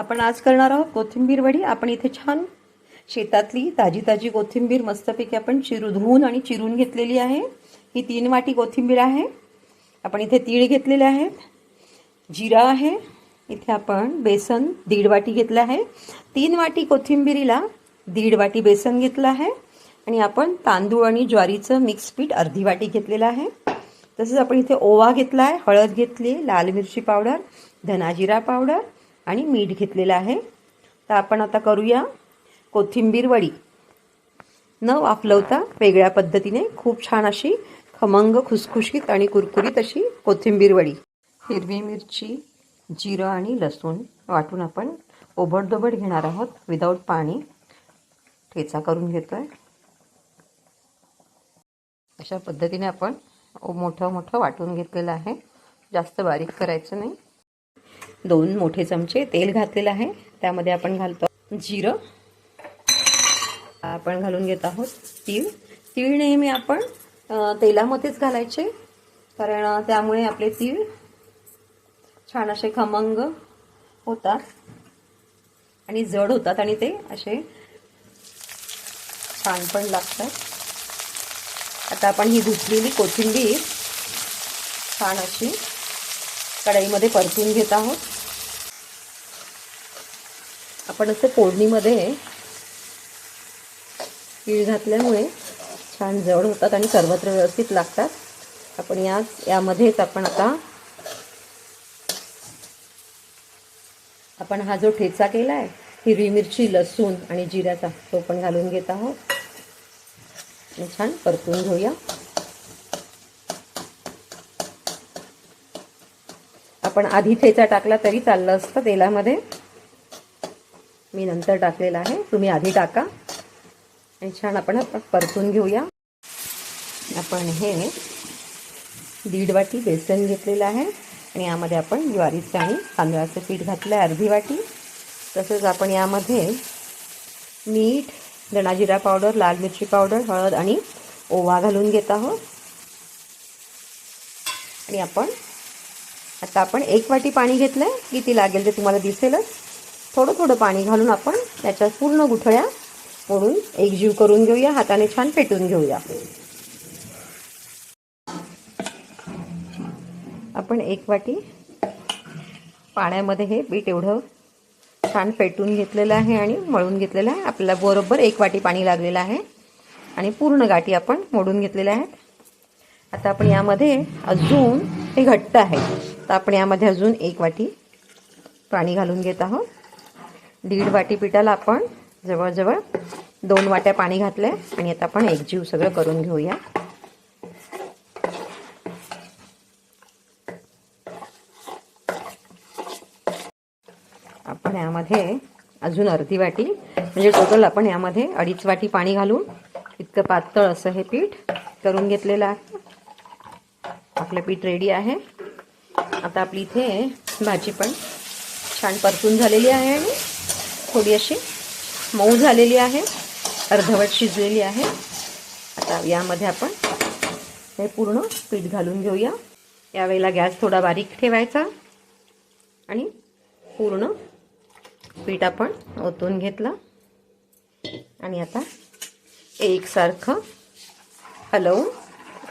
आपण आज करणार आहोत कोथिंबीर वडी. आपण इथे छान शेतातली ताजी ताजी कोथिंबीर मस्तपैकी आपण चिरू धुवून आणि चिरून घेतलेली आहे. ही तीन वाटी कोथिंबीर आहे. आपण इथे तीळ घेतलेले आहेत. जिरा आहे. इथे आपण बेसन दीड वाटी घेतलं आहे. तीन वाटी कोथिंबीरीला दीड वाटी बेसन घेतलं आहे. आणि आपण तांदूळ आणि ज्वारीचं मिक्स पीठ अर्धी वाटी घेतलेलं आहे. तसंच आपण इथे ओवा घेतला आहे हळद घेतली लाल मिरची पावडर धनाजिरा पावडर आणि मीठ घेतलेलं आहे. तर आपण आता करूया कोथिंबीर वडी. न वाफलवता वेगळ्या पद्धतीने खूप छान अशी खमंग खुसखुशीत आणि कुरकुरीत अशी कोथिंबीर वडी. हिरवी मिरची जिरं आणि लसूण वाटून आपण ओबडधोबड घेणार आहोत विदाऊट पाणी. ठेचा करून घेतो आहे अशा पद्धतीने आपण मोठं मोठं वाटून घेतलेलं आहे. जास्त बारीक करायचं नाही. दोन मोठे चमचे तेल घातलेलं आहे. त्यामध्ये आपण घालतो जिरं. आपण घालून घेत आहोत तीळ. तीळ नेहमी आपण तेलामध्येच घालायचे. कारण त्यामुळे आपले तीळ छान असे खमंग होतात. आणि जड होतात आणि ते असे छान पण लागतात. आता आपण ही धुतलेली कोथिंबीर छान अशी कढईमध्ये परतून घेत आहोत. आपण असं फोडणीमध्ये तीळ घातल्यामुळे छान जड होतात आणि सर्वत्र व्यवस्थित लागतात. आपण या यामध्येच आपण आता आपण हा जो ठेचा केला आहे हिरवी मिरची लसूण आणि जिऱ्याचा तो पण घालून घेत आहोत. आणि छान परतून घेऊया. आपण आधी ठेचा टाकला तरी चाललं असतं तेलामध्ये. मी नंतर टाकलेला आहे. तुम्ही आधी टाका. आणि छान आपण परतून घेऊया. आपण हे दीड वाटी बेसन घेतलेलं आहे आणि यामध्ये आपण ज्वारीचं आणि तांदळाचं पीठ घातलं आहे अर्धी वाटी. तसंच आपण यामध्ये मीठ धणाजिरा पावडर लाल मिरची पावडर हळद आणि ओवा घालून घेत आहोत. आणि आपण आता आपण एक वाटी पाणी घेतलं आहे किती लागेल ते तुम्हाला दिसेलच. थोडं थोडं पाणी घालून आपण त्याच्यात पूर्ण गुठळ्या मोडून एकजीव करून घेऊया हाताने छान फेटून घेऊया. आपण एक वाटी पाण्यामध्ये हे बीट एवढं छान फेटून घेतलेलं आहे आणि मळून घेतलेलं आहे. आपल्याला बरोबर एक वाटी पाणी लागलेलं आहे आणि पूर्ण गाठी आपण मोडून घेतलेल्या आहेत. आता आपण यामध्ये अजून हे घट्ट आहे. तर आपण यामध्ये अजून एक वाटी पाणी घालून घेत आहोत. दीड वाटी पिठाला आपण जवळजवळ दोन वाट्या पाणी घातलं आहे आणि आता आपण एकजीव सगळं करून घेऊया. आपण यामध्ये अजून अर्धी वाटी म्हणजे टोटल आपण यामध्ये अडीच वाटी पाणी घालून इतकं पातळ असं हे पीठ करून घेतलेलं आहे. आपलं पीठ रेडी आहे. आता आपली इथे भाजी पण छान परतून झालेली आहे आणि थोडी अशी मऊ झालेली आहे अर्धवट शिजलेली आहे. आता यामध्ये आपण हे पूर्ण पीठ घालून घेऊया. यावेळेला गॅस थोडा बारीक ठेवायचा आणि पूर्ण पीठ आपण ओतून घेतलं. आणि आता एकसारखं हलवून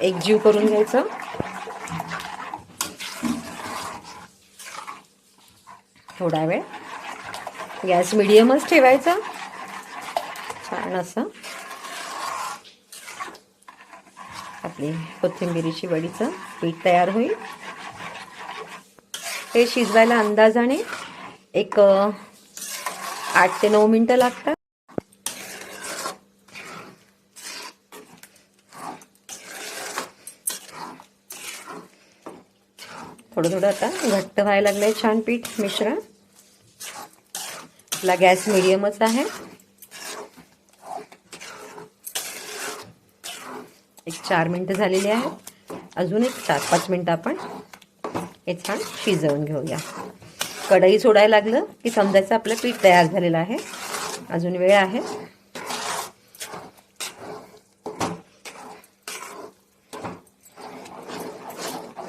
एकजीव करून घ्यायचं. थोडा वेळ गॅस मिडियमच ठेवायचा. छान असं. आपली कोथिंबिरीची वडीचं पीठ तयार होईल. हे शिजवायला अंदाजाने एक आठ ते नऊ मिनटं लागतात. थोडं थोडं आता घट्ट व्हायला लागलंय छान पीठ मिश्रण. आपला गॅस मिडियमच आहे. एक चार मिनटं झालेली आहेत. अजून एक चार पाच मिनटं आपण हे छान शिजवून घेऊया. कढई सोडायला लागलं की समजायचं आपलं पीठ तयार झालेलं आहे. अजून वेळ आहे.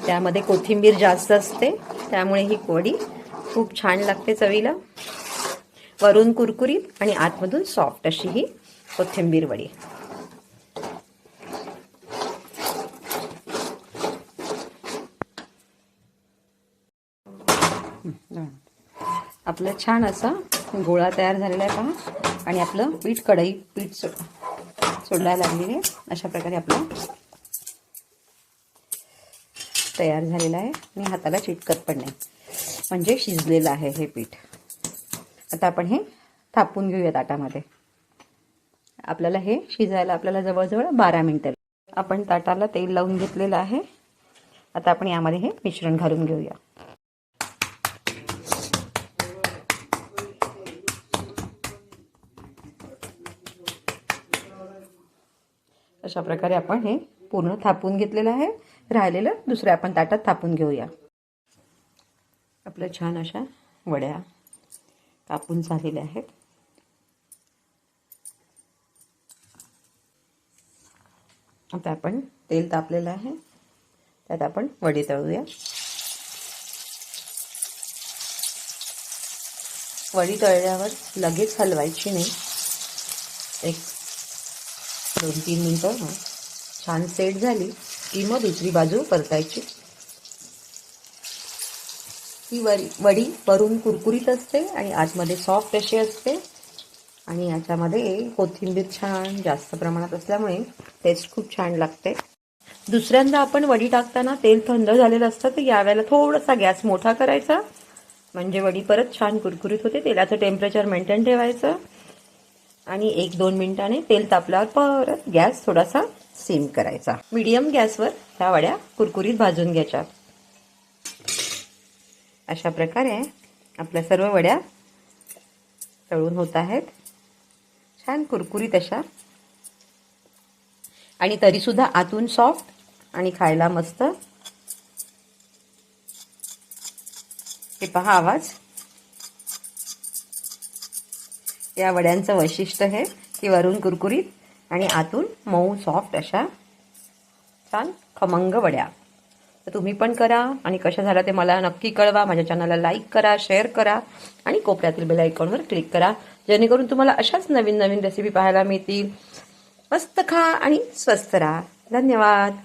त्यामध्ये कोथिंबीर जास्त असते त्यामुळे ही कोडी खूप छान लागते चवीला. वरून कुरकुरीत आणि आतमधून सॉफ्ट अशी ही कोथिंबीर वडी. आपलं छान असा गोळा तयार झालेला आहे पहा. आणि आपलं पीठ कढई पीठ सो सोडायला लागलेले आहे. अशा प्रकारे आपलं तयार झालेलं आहे. आणि हाताला चिटकत पण नाही. म्हणजे शिजलेलं आहे हे पीठ. आता आपण हे थापून घेऊया ताटामध्ये आपल्याला हे शिजायला आपल्याला जवळजवळ बारा मिनटं आपण ताटाला तेल लावून घेतलेलं आहे. आता आपण यामध्ये हे मिश्रण घालून घेऊया. अशा प्रकारे आपण हे पूर्ण थापून घेतलेलं आहे. राहिलेलं दुसऱ्या आपण ताटात थापून घेऊया. आपल्या छान अशा वड्या. कापून झालेले आहेत. आता आपण तेल तापलेलं आहे. त्यात आपण वडी तळूया. वडी तळल्यावर लगेच हलवायची नाही. एक दोन तीन मिनटं. छान सेट झाली की मग दुसरी बाजू परतायची. ही वडी वडी वरून कुरकुरीत असते आणि आतमध्ये सॉफ्ट अशी असते. आणि याच्यामध्ये कोथिंबीर छान जास्त प्रमाणात असल्यामुळे टेस्ट खूप छान लागते. दुसऱ्यांदा आपण वडी टाकताना तेल थंड झालेलं असतं तर यावेळेला थोडासा गॅस मोठा करायचा. म्हणजे वडी परत छान कुरकुरीत होते तेलाचं टेम्परेचर मेंटेन ठेवायचं. आणि एक दोन मिनिटाने तेल तापल्यावर परत गॅस थोडासा सिम करायचा. मीडियम गॅसवर ह्या वड्या कुरकुरीत भाजून घ्यायच्या. अशा प्रकारे आपल्या सर्व वड्या तळून होत आहेत. छान कुरकुरीत अशा. आणि तरीसुद्धा आतून सॉफ्ट आणि खायला मस्त. हे पहा आवाज. या वड्यांचं वैशिष्ट्य आहे की वरून कुरकुरीत आणि आतून मऊ सॉफ्ट अशा. छान खमंग वड्या. तर तुम्ही पण करा आणि कशा झाला ते मला नक्की कळवा. माझ्या चॅनलला लाईक करा शेअर करा आणि कोपऱ्यातील बेल आयकॉनवर क्लिक करा. जेणेकरून तुम्हाला अशाच नवीन नवीन रेसिपी पाहायला मिळतील. मस्त खा आणि स्वस्त राहा. धन्यवाद.